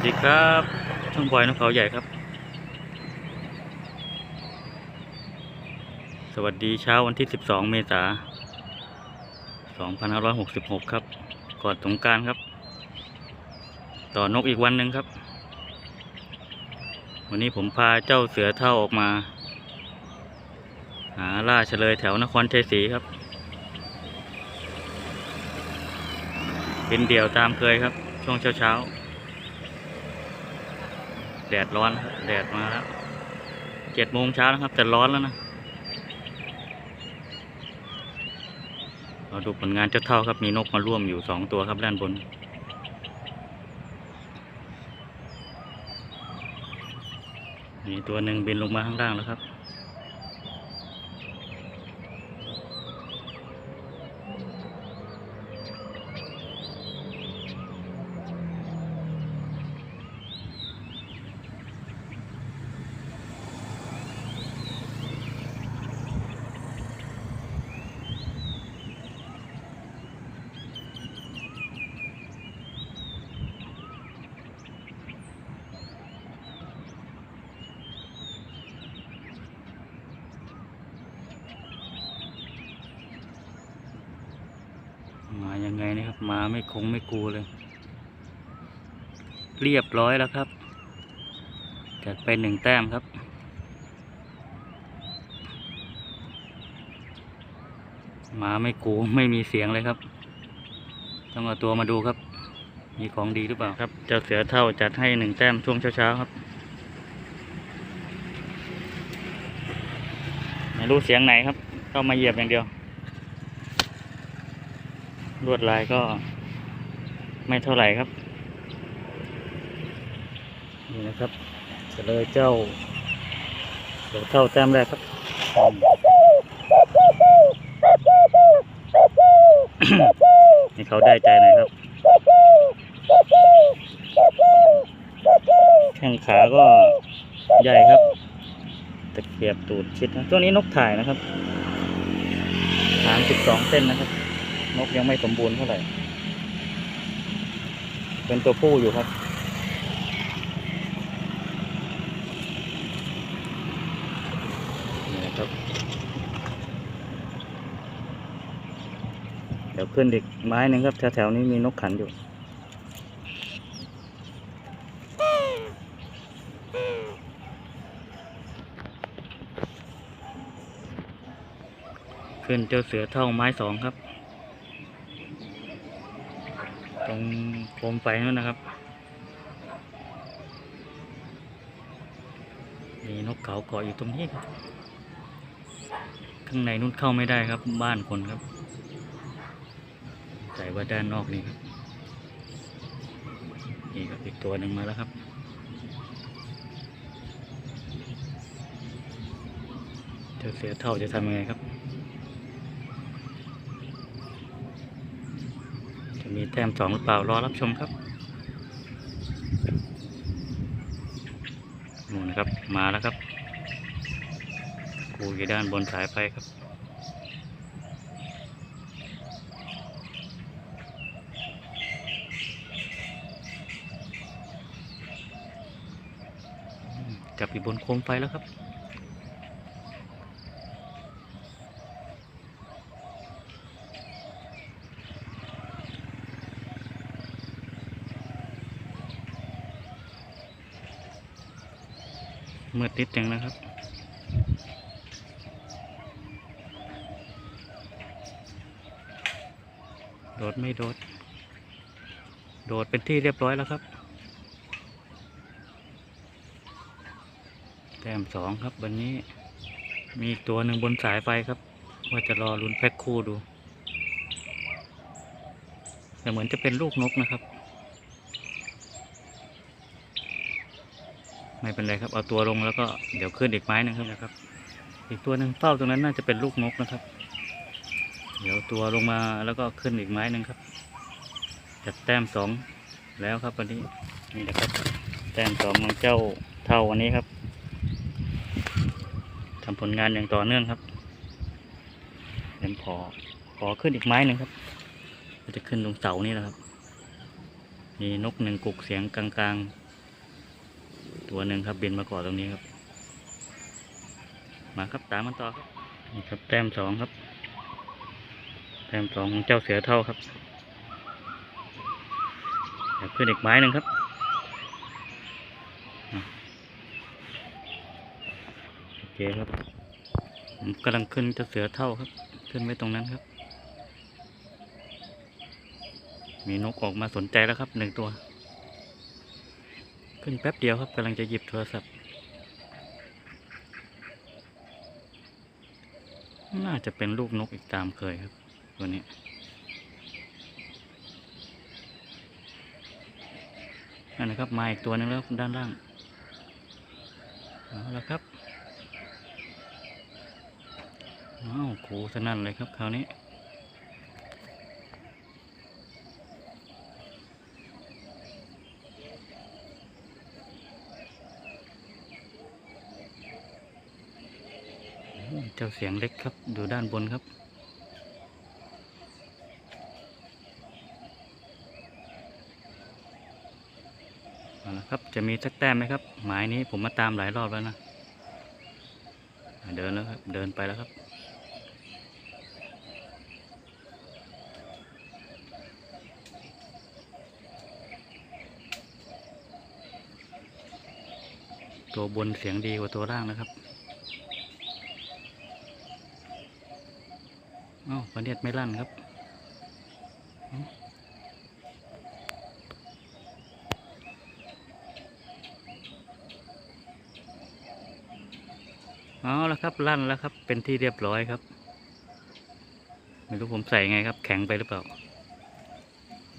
วัสดีครับช่องบอยนกเขาใหญ่ครับ สวัสดีเช้าวันที่ 12 เมษายน 2566 ครับ ก่อนสงการครับ ต่อนกอีกวันหนึ่งครับ วันนี้ผมพาเจ้าเสือเท่าออกมา หาล่าเฉลยแถวนครชัยศรีครับ เป็นเดี่ยวตามเคยครับ ช่วงเช้าเช้าๆ แดดร้อนครับแดดมาแล้วเจ็ดโมงเช้านะครับ แต่ร้อนแล้วนะเราดูผลงานเจ้าเท่าครับ มีนกมาร่วมอยู่สองตัวครับด้านบน มีตัวหนึ่งบินลงมาข้างล่างแล้วครับ ครับมาไม่คงไม่กูเลย เรียบร้อยแล้วครับจัดไปหนึ่งแต้มครับ มาไม่กูไม่มีเสียงเลยครับ ต้องเอาตัวมาดูครับ มีของดีหรือเปล่าครับ เจ้าเสือเท่าจัดให้หนึ่งแต้มช่วงเช้าๆครับไม่รู้เสียงไหนครับ เข้ามาเหยียบอย่างเดียว วดลายก็ไม่เท่าไหร่ครับ นี่นะครับจะเลยเจ้าเดี๋ยวเท่าแต้มแรกครับนี่เขาได้ใจหน่อยครับแข้งขาก็ใหญ่ครับตะเกียบตูดชิดนะตัวนี้นกถ่ายนะครับหางสิบสองเส้นนะครับ นกยังไม่สมบูรณ์เท่าไหร่ เป็นตัวผู้อยู่ครับ นี่นะครับ เดี๋ยวขึ้นอีกไม้หนึ่งครับ แถวๆนี้มีนกขันอยู่ขึ้นเจ้าเสือเท่าไม้สองครับ ตรง โคมไฟนั่นนะครับ มีนกเขาเกาะอยู่ตรงนี้ครับ ข้างในนู้นเข้าไม่ได้ครับ บ้านคนครับแต่ว่าด้านนอกนี่ครับ นี่ครับอีกตัวหนึ่งมาแล้วครับเจ้าเสือเท่าจะทำยังไงครับ จะมีแต้มสองหรือเปล่ารอรับชมครับนู่นนะครับมาแล้วครับกูอยู่ด้านบนสายไฟครับจับอยู่บนโคมไฟแล้วครับ มืดนิดนึงนะครับ โดดไม่โดด โดดเป็นที่เรียบร้อยแล้วครับ แต้มสองครับวันนี้ มีอีกตัวหนึ่งบนสายไฟครับ ว่าจะรอลุ้นแพ็คคู่ดู แต่เหมือนจะเป็นลูกนกนะครับ ไม่เป็นไรครับ เอาตัวลงแล้วก็เดี๋ยวขึ้นอีกไม้หนึงครับนะครับ อีกตัวหนึ่งเป้าตรงนั้นน่าจะเป็นลูกนกนะครับ เดี๋ยวตัวลงมาแล้วก็ขึ้นอีกไม้หนึ่งครับจัดแต้มสองแล้วครับวันนี้นี่แหละครับ แต้มสองของเจ้าเท่าวันนี้ครับทำผลงานอย่างต่อเนื่องครับเดี๋ยวขอขอขึ้นอีกไม้หนึ่งครับก็จะขึ้นตรงเสานี่แหละครับ มีนกหนึ่งกุกเสียงกลางๆ ตัวหนึ่งครับบินมาเกาะตรงนี้ครับ มาครับตามมันต่อครับนี่ครับแต้มสองครับ แต้มสองของเจ้าเสือเท่าครับเดี๋ยวขึ้นอีกไม้หนึ่งครับโอเคครับผมกำลังขึ้นเจ้าเสือเท่าครับ ขึ้นไว้ตรงนั้นครับ มีนกออกมาสนใจแล้วครับหนึ่งตัว ขึ้นแป๊บเดียวครับกำลังจะหยิบโทรศัพท์ น่าจะเป็นลูกนกอีกตามเคยครับ ตัวนี้ นั่นนะครับมาอีกตัวหนึงแล้วด้านล่าง เอาละครับ อ้าวครูสนั่นเลยครับคราวนี้ เจ้าเสียงเล็กครับ ดูด้านบนครับ เอาละครับจะมีสักแต้มไหมครับ หมายนี้ผมมาตามหลายรอบแล้วนะ เดินแล้วครับ เดินไปแล้วครับตัวบนเสียงดีกว่าตัวล่างนะครับ อ้าวประเดียดไม่ลั่นครับเอาเอแล้วครับลั่นแล้วครับ เป็นที่เรียบร้อยครับ ไม่รู้ผมใส่ไงครับ แข็งไปหรือเปล่า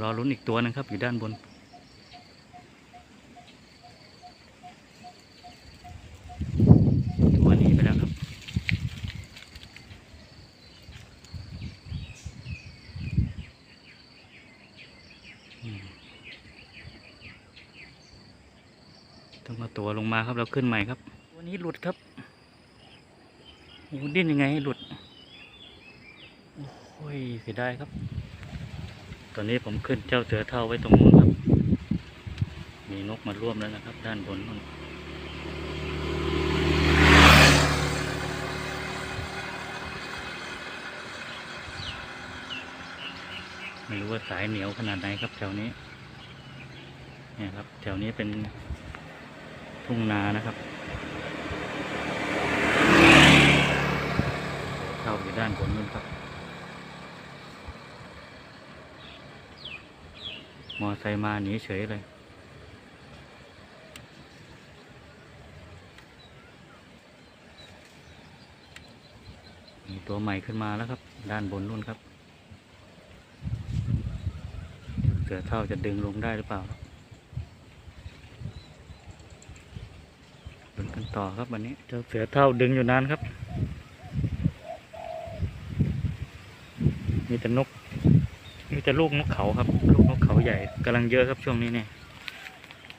รอลุ้นอีกตัวหนึงครับ อยู่ด้านบน ตัวนี้ไปแล้วครับ อืม ต้องเอาตัวลงมาครับเราขึ้นใหม่ครับตัวนี้หลุดครับโอ้โหดิ้นยังไงให้หลุดโอ้ยเสียดายครับ ตอนนี้ผมขึ้นเจ้าเสือเท่าไว้ตรงนู้นครับ มีนกมาร่วมแล้วนะครับ ด้านบนนู่นไม่รู้ว่าสายเหนียวขนาดไหนครับแถวนี้ เนี่ยครับ แถวนี้เป็น ทุ่งนานะครับ เข้าอยู่ด้านบนนู้นครับ มอไซค์มาหนีเฉยเลยมีตัวใหม่ขึ้นมาแล้วครับ ด้านบนนู่นครับเสือเท่าจะดึงลงได้หรือเปล่าครับดึงกัน ต่อครับวันนี้เจ้าเสือเท่าดึงอยู่นานครับ มีแต่นก มีแต่ลูกนกเขาครับ ลูกนกเขาใหญ่กำลังเยอะครับช่วงนี้เนี่ย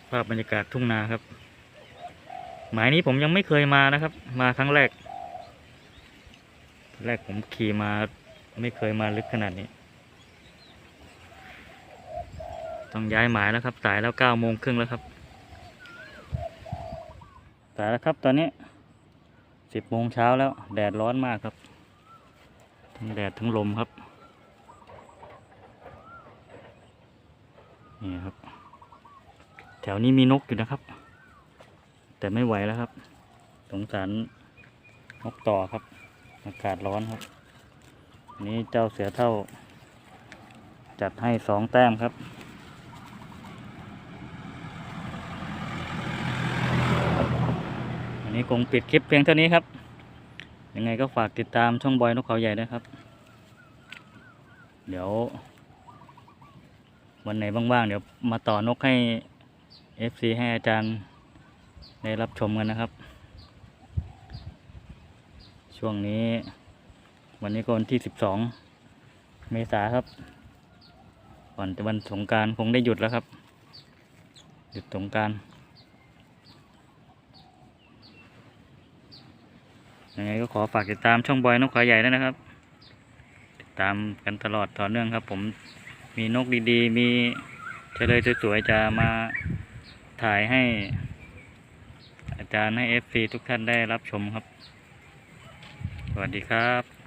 ภาพบรรยากาศทุ่งนาครับ หมายนี้ผมยังไม่เคยมานะครับ มาครั้งแรก แรกผมขี่มาไม่เคยมาลึกขนาดนี้ ต้องย้ายหมายแล้วครับสายแล้วเก้าโมงครึ่งแล้วครับ สายแล้วครับตอนนี้สิบโมงเช้าแล้ว แดดร้อนมากครับ ทั้งแดดทั้งลมครับ นี่ครับ แถวนี้มีนกอยู่นะครับ แต่ไม่ไหวแล้วครับ สงสารนกต่อครับ อากาศร้อนครับนนี้เจ้าเสือเท่า จัดให้สองแต้มครับ อั นี้คงปิดคลิปเพียงเท่านี้ครับ ยังไงก็ฝากติดตามช่องบอยนกเขาใหญ่ด้ครับ เดี๋ยว วันไหนว่างๆ เดี๋ยวมาต่อนกให้ FC ให้อาจารย์ได้รับชมกันนะครับ ช่วงนี้ วันนี้ก็วันที่สิบสองเมษาครับ ก่อนจะวันสงการคงได้หยุดแล้วครับ หยุดสงการ ยังไงก็ขอฝากติดตามช่องบอยนกขาใหญ่ด้วยนะครับ ติดตามกันตลอดต่อเนื่องครับ ผมมีนกดีๆ มีเฉลยสวยๆจะมาถ่ายให้ อาจารย์ให้เอฟซีทุกท่านได้รับชมครับ สวัสดีครับ